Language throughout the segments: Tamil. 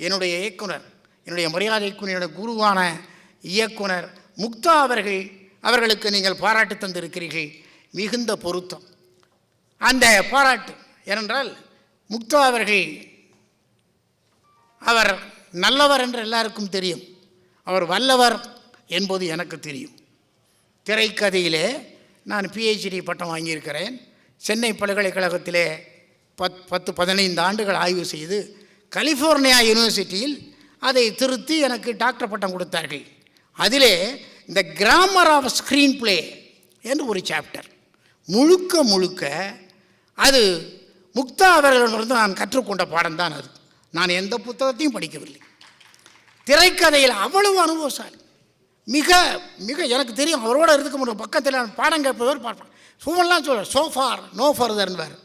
என்னுடைய இயக்குனர் என்னுடைய மரியாதைக்குரிய என்னுடைய குருவான இயக்குனர் முக்தா அவர்கள் அவர்களுக்கு நீங்கள் பாராட்டு தந்திருக்கிறீர்கள். மிகுந்த பொருத்தம். அந்த பாராட்டு ஏனென்றால் முக்தா அவர்கள் அவர் நல்லவர் என்று எல்லாருக்கும் தெரியும். அவர் வல்லவர் என்பது எனக்கு தெரியும். திரைக்கதையிலே நான் பிஹெச்டி பட்டம் வாங்கியிருக்கிறேன். சென்னை பல்கலைக்கழகத்திலே பத் பத்து பதினைந்து ஆண்டுகள் ஆய்வு செய்து கலிஃபோர்னியா யூனிவர்சிட்டியில் அதை திருத்தி எனக்கு டாக்டர் பட்டம் கொடுத்தார்கள். அதிலே இந்த கிராமர் ஆஃப் ஸ்க்ரீன் பிளே என்று ஒரு சாப்டர் முழுக்க முழுக்க அது முக்தா அவர்களிடமிருந்து நான் கற்றுக்கொண்ட பாடம்தான் அது. நான் எந்த புத்தகத்தையும் படிக்கவில்லை. திரைக்கதையில் அவ்வளவு அனுபவசாலி. மிக மிக எனக்கு தெரியும் அவரோட இருக்க முடியும். பக்கத்தில் நான் பாடம் கேட்பவர் பார்ப்பேன் சும்மெல்லாம் சொல்ல சோஃபார் நோ ஃபர்தர்ன்வார்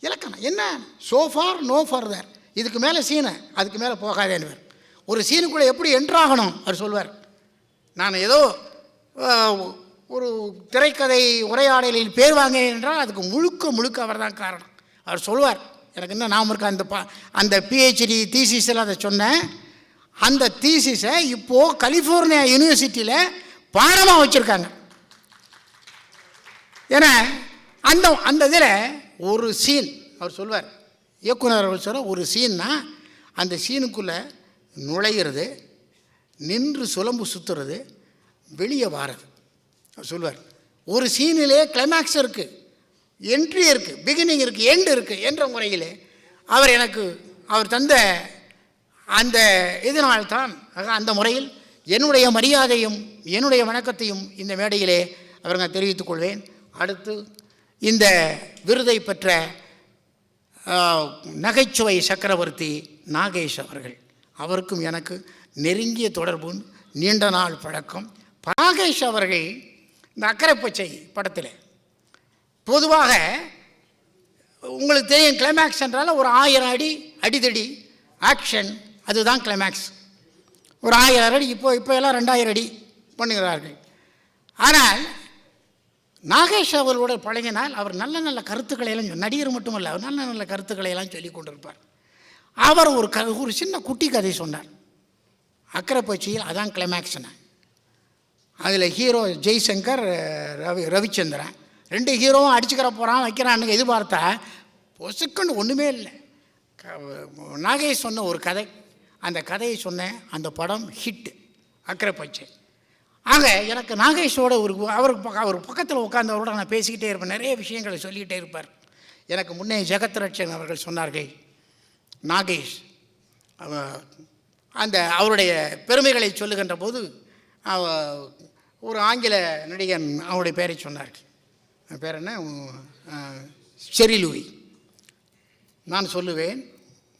இலக்கணம் என்ன? சோஃபார் நோ ஃபர்தர் இதுக்கு மேலே சீனை அதுக்கு மேலே போகாதேன்னுவார் ஒரு சீனுக்குள்ளே எப்படி என்ட்ராகணும் அவர் சொல்வார். நான் ஏதோ ஒரு திரைக்கதை உரையாடலில் பேர் வாங்கினேன் என்றால் அதுக்கு முழுக்க முழுக்க அவர் தான் காரணம். அவர் சொல்வார் எனக்கு இன்னும் நாம இருக்க? அந்த பா அந்த பிஹெச்டி தீசிஸில் அதை சொன்னேன். அந்த தீசிஸை இப்போது கலிஃபோர்னியா யூனிவர்சிட்டியில் பாடமாக வச்சுருக்காங்க. ஏன்னா அந்த அந்த இதில் ஒரு சீன் அவர் சொல்வார் இயக்குனர் அவர்கள் சொல்ற ஒரு சீன்னா அந்த சீனுக்குள்ளே நுழையிறது நின்று சுலம்பு சுற்றுறது வெளியே வாரது. சொல்வார் ஒரு சீனிலே கிளைமேக்ஸ் இருக்குது என்ட்ரி இருக்குது பிகினிங் இருக்குது எண்டு இருக்குது என்ற முறையிலே அவர் எனக்கு அவர் தந்த அந்த இதனால்தான் அந்த முறையில் என்னுடைய மரியாதையும் என்னுடைய வணக்கத்தையும் இந்த மேடையிலே அவருங்க தெரிவித்துக் கொள்வேன். அடுத்து இந்த விருதை பெற்ற நகைச்சுவை சக்கரவர்த்தி நாகேஷ் அவர்கள். அவருக்கும் எனக்கு நெருங்கிய தொடர்பு நீண்ட நாள் பழக்கம். நாகேஷ் அவர்கள் இந்த அக்கரைப்பச்சை படத்தில். பொதுவாக உங்களுக்கு தெரியும் கிளைமேக்ஸ் என்றால் ஒரு ஆயிரம் அடி அடிதடி ஆக்ஷன் அதுதான் கிளைமேக்ஸ் ஒரு ஆயிரம் அடி இப்போ இப்போ எல்லாம் ரெண்டாயிரம் அடி பண்ணுகிறார்கள். ஆனால் நாகேஷ் அவர்களோட பழகினால் அவர் நல்ல நல்ல கருத்துக்களை எல்லாம் சொல்~ நடிகர் மட்டுமல்ல அவர் நல்ல நல்ல கருத்துக்களை எல்லாம் சொல்லி கொண்டிருப்பார். அவர் ஒரு க ஒரு சின்ன குட்டி கதை சொன்னார். அக்கரைப்பச்சியில் அதான் கிளைமேக்ஸ்னு அதில் ஹீரோ ஜெய்சங்கர் ரவி ரவிச்சந்திரன் ரெண்டு ஹீரோவும் அடிச்சுக்கிற போகிறான் வைக்கிறான்னு எதிர்பார்த்தா பொசுக்குன்னு ஒன்றுமே இல்லை. க- நாகேஷ் சொன்ன ஒரு கதை அந்த கதையை சொன்னேன் அந்த படம் ஹிட் அக்கறை ஆக எனக்கு நாகேஷோட ஒரு அவருக்கு பக்க அவர் பக்கத்தில் உட்காந்தவரோட நான் பேசிக்கிட்டே இருப்பேன். நிறைய விஷயங்களை சொல்லிக்கிட்டே இருப்பார். எனக்கு முன்னே ஜெகத்ரட்சன் அவர்கள் சொன்னார்கள் நாகேஷ் அவ- அந்த அவருடைய பெருமைகளை சொல்லுகின்ற போது ஒரு ஆங்கில நடிகன் அவருடைய பெயரை சொன்னார்கள் பேர் என்ன? செரிலூரி நான் சொல்லுவேன்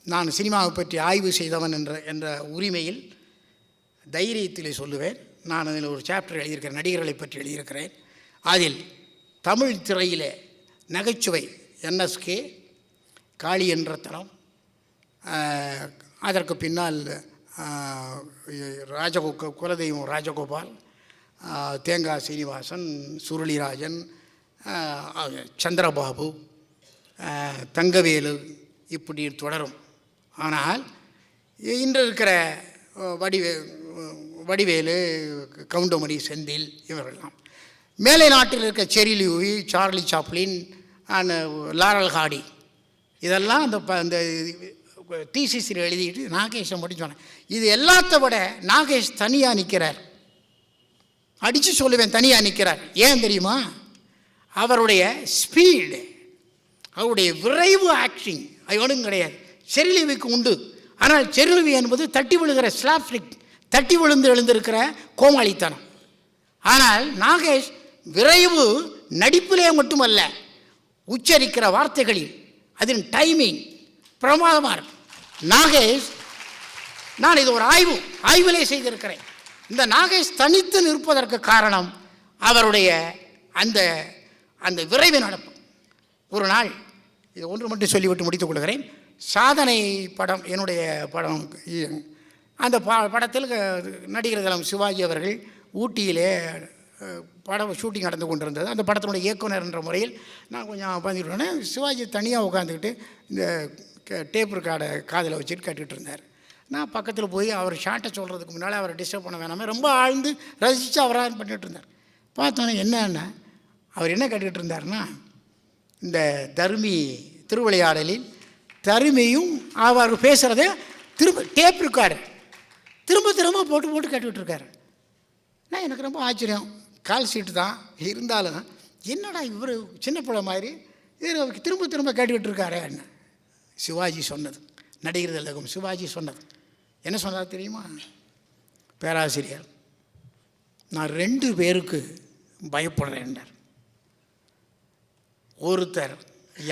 நான் சினிமாவை பற்றி ஆய்வு செய்தவன் என்ற என்ற உரிமையில் தைரியத்திலே சொல்லுவேன். நான் அதில் ஒரு சாப்டர் எழுதியிருக்கிறேன் நடிகர்களை பற்றி எழுதியிருக்கிறேன். அதில் தமிழ் திரையில் நகைச்சுவை என்எஸ்கே காளி என்ற தளம் அதற்கு பின்னால் ராஜகோ குலதெய்வம் ராஜகோபால் தேங்காய் சீனிவாசன் சுருளிராஜன் சந்திரபாபு தங்கவேலு இப்படி தொடரும். ஆனால் இன்று இருக்கிற அஹ், வடிவே வடிவேலு கவுண்டமணி செந்தில் இவர்கள்லாம் மேலை நாட்டில் இருக்க செரி Charlie Chaplin and Laurel Hardy. இதெல்லாம் அந்த ப இந்த டிசிசியில் எழுதிட்டு நாகேஷை மட்டும் சொன்னேன். இது எல்லாத்த விட நாகேஷ் தனியாக நிற்கிறார் அடித்து சொல்லுவேன் தனியாக நிற்கிறார் ஏன் தெரியுமா? அவருடைய ஸ்பீடு அவருடைய விரைவு ஆக்டிங் அது ஒன்றும் கிடையாது. செரிலிவிக்கு உண்டு. ஆனால் செரிலிவி என்பது தட்டி விழுகிற ஸ்லாப்ரிக் தட்டி விழுந்து எழுந்திருக்கிற கோமாளித்தனம். ஆனால் நாகேஷ் விரைவு நடிப்பிலே மட்டுமல்ல உச்சரிக்கிற வார்த்தைகளில் அதன் டைமிங் பிரமாதமாக இருக்கும் நாகேஷ் நான் இது ஒரு ஆய்வு ஆய்விலே செய்திருக்கிறேன். இந்த நாகேஷ் தனித்து நிற்பதற்கு காரணம் அவருடைய அந்த அந்த விரைவு நடப்பு ஒரு நாள் இது ஒன்று மட்டும் சொல்லிவிட்டு முடித்துக் கொள்கிறேன். சாதனை படம் என்னுடைய படம் அந்த ப படத்தில் க- நடிகர் தலம் சிவாஜி அவர்கள் ஊட்டியிலே படம் ஷூட்டிங் நடந்து கொண்டிருந்தது. அந்த படத்தினுடைய இயக்குனர் என்ற முறையில் நான் கொஞ்சம் பதிவிட்டேன் சிவாஜி தனியாக உட்காந்துக்கிட்டு இந்த டேப் ரெக்கார்டை காதில் வச்சுட்டு கேட்டுக்கிட்டு இருந்தார். நான் பக்கத்தில் போய் அவர் ஷார்ட்டை சொல்கிறதுக்கு முன்னால் அவரை டிஸ்டர்ப் பண்ண வேணாமே ரொம்ப ஆழ்ந்து ரசித்து அவராக பண்ணிகிட்டு இருந்தார். பார்த்தோன்னே என்னன்னா அவர் என்ன கேட்டுக்கிட்டு இருந்தார்னா இந்த தருமி திருவிளையாடலில் தருமியும் அவர் பேசுகிறத திரும்ப டேப் ரெக்கார்டு திரும்ப திரும்ப போட்டு போட்டு கேட்டுக்கிட்டு இருக்காரு நான் எனக்கு ரொம்ப ஆச்சரியம். கால் சீட்டு தான் இருந்தாலும் என்னடா இவர் சின்ன பிள்ளை மாதிரி இது திரும்ப திரும்ப கேட்டுக்கிட்டு இருக்காரே என்ன? சிவாஜி சொன்னது நடிகர் திலகம் சிவாஜி சொன்னது. என்ன சொன்னார் தெரியுமா? பேராசிரியர் நான் ரெண்டு பேருக்கு பயப்படுறேன்டார் ஒருத்தர்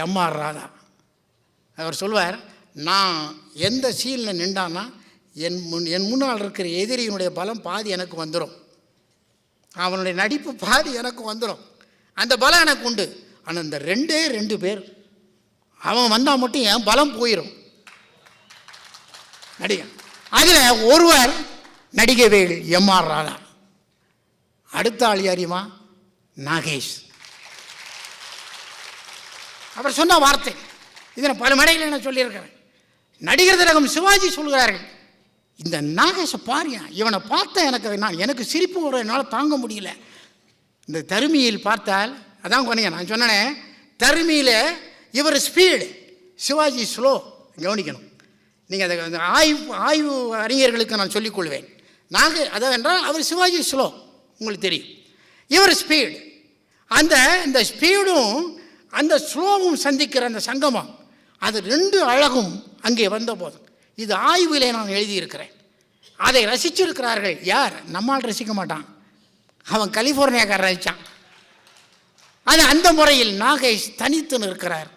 எம்ஆர் ராதா. அவர் சொல்வார் நான் எந்த சீனில் நின்றான்னா என் முன் என் முன்னால் இருக்கிற எதிரியினுடைய பலம் பாதி எனக்கு வந்துடும் அவனுடைய நடிப்பு பாதி எனக்கு வந்துடும் அந்த பலம் எனக்கு உண்டு. ஆனால் இந்த ரெண்டே ரெண்டு பேர் அவன் வந்தால் மட்டும் என் பலம் போயிடும் நடிகன். அதில் ஒருவர் நடிகவேல் எம்ஆர் ராதா. அடுத்த ஆள் யாரியுமா நாகேஷ். அவர் சொன்ன வார்த்தை. இதை பல மடைகளில் நான் சொல்லியிருக்கிறேன். நடிகர் திலகம் சிவாஜி சொல்கிறார்கள். இந்த நாகேஷை பாரியன் இவனை பார்த்தா எனக்கு நான் எனக்கு சிரிப்பு வரும் என்னால் தாங்க முடியல. இந்த தருமியில் பார்த்தால் அதான் கொனைங்க நான் சொன்னேன் தருமியில் இவர் ஸ்பீடு சிவாஜி ஸ்லோ கவனிக்கணும். நீங்கள் அதை அந்த ஆய்வு ஆய்வு அறிஞர்களுக்கு நான் சொல்லிக்கொள்வேன் நாங்கள் அதவென்றால் அவர் சிவாஜி ஸ்லோ உங்களுக்கு தெரியும். இவர் ஸ்பீடு அந்த இந்த ஸ்பீடும் அந்த ஸ்லோவும் சந்திக்கிற அந்த சங்கமம் அது ரெண்டு அழகும் அங்கே வந்த போதும். இது ஆய்விலே நான் எழுதியிருக்கிறேன். அதை ரசிச்சிருக்கிறார்கள். யார்? நம்மால் ரசிக்க மாட்டான். அவன் கலிஃபோர்னியாக்காரன் ரசித்தான் அது அந்த முறையில் நாகேஷ் தனித்து நிற்கிறார்.